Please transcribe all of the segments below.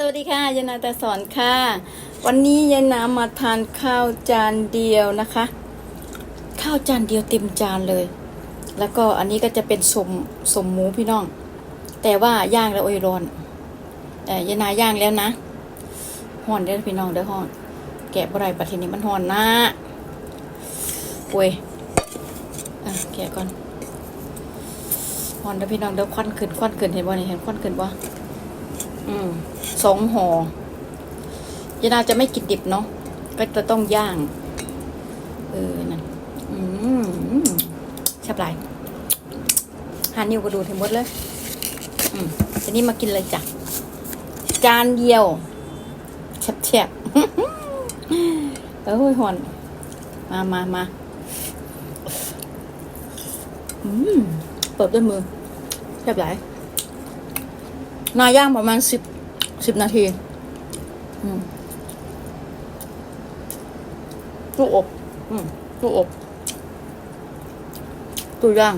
สวัสดีค่ะยานาแต่สอนค่ะ วันนี้ยานามาทานข้าวจานเดียวนะคะ ข้าวจานเดียวเต็มจานเลย แล้วก็อันนี้ก็จะเป็นสมสมหมูพี่น้อง แต่ว่าย่างแล้วโอยร้อนเออยานาย่างแล้วนะห่อนเด้อพี่น้องเด้อห่อน แกะบะไรประเทศนี้มันห่อนนะโอ้ยอะแกะก่อนห่อนเด้อพี่น้องเด้อควันขึ้นควันขึ้นเห็นบ่นี่เห็นควันขึ้นบ่ อืมสองห่อยานาจะไม่กินดิบเนาะก็จะต้องย่าง เออนั่นอืมแซ่บหลายหานิวกระดูกถึงหมดเลย อืมทีนี้มากินเลยจ้ะจานเดียวแซ่บแซ่บเออหอน มามามาอืมเปิดด้วยมือแซ่บหลาย นาย่างประมาณสิบสิบนาทีตู้อบตู้อบตู้ย่าง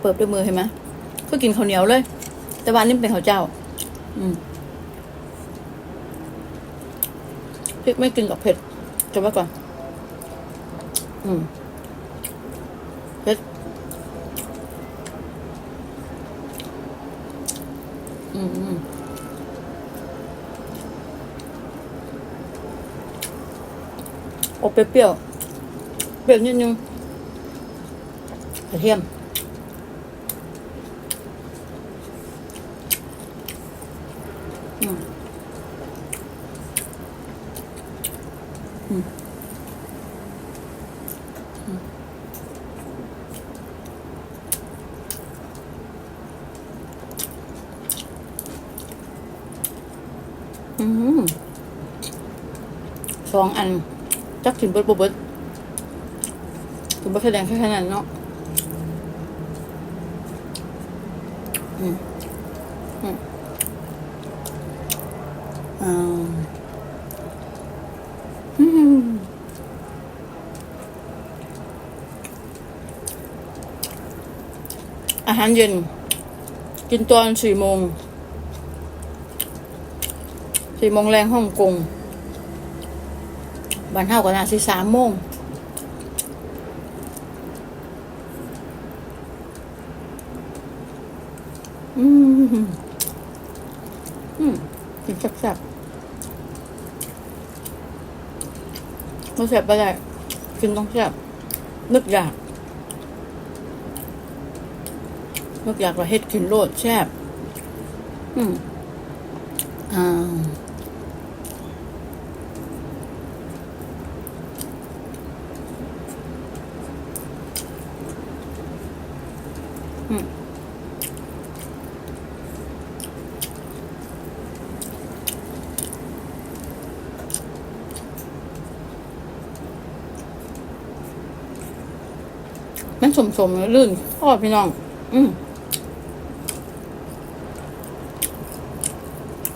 เปิดด้วยมือเห็นไหมเพื่อกินข้าวเหนียวเลย แต่วันนี้เป็นข้าวเจ้า อืมพริกไม่กินกับเผ็ดจบไว้ก่อน อืม เผ็ดอืมอืมอเปรี้ยวเปรี้ยวนิดนึงกระเทียมอืมอืม สองอัน จักกินเบิดบเบิดคือบ่แสดงแค่ขนาดเนาะอืมอืมอ่าอืมอาหารเย็น กินตอนสี่โมง สี่โมงแรงฮ่องกงบันเท่ากันนะสี่สามโมงอืมอืมกินแซ่บๆไม่แซ่บไปได้กินต้องแซ่บนึกอยากนึกอยากว่าเฮ็ดกินโลดแซ่บอืมอ่า มมันสมสมลื่นพ่อพี่น้อง อืม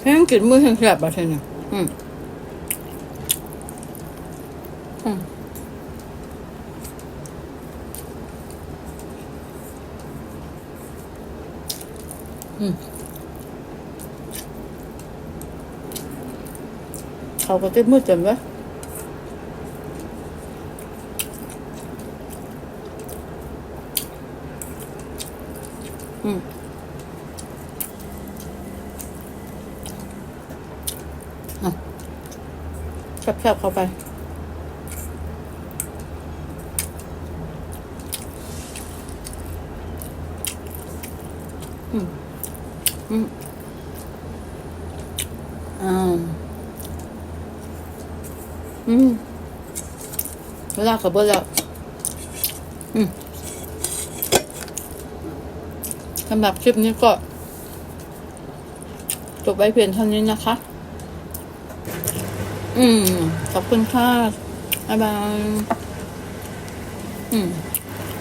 แห้งกินมือแห้งแสบบ่ใช่เนี่ยอืมอืม เขาก็เต็มมือเต็มเอืมแคบๆเข้าไปอืม อืมอืมเวลาขับรถแล้วอืมสำหรับคลิปนี้ก็จบไว้เพียงเท่านี้นะคะ อืม ขอบคุณค่ะบ๊ายบาย อืม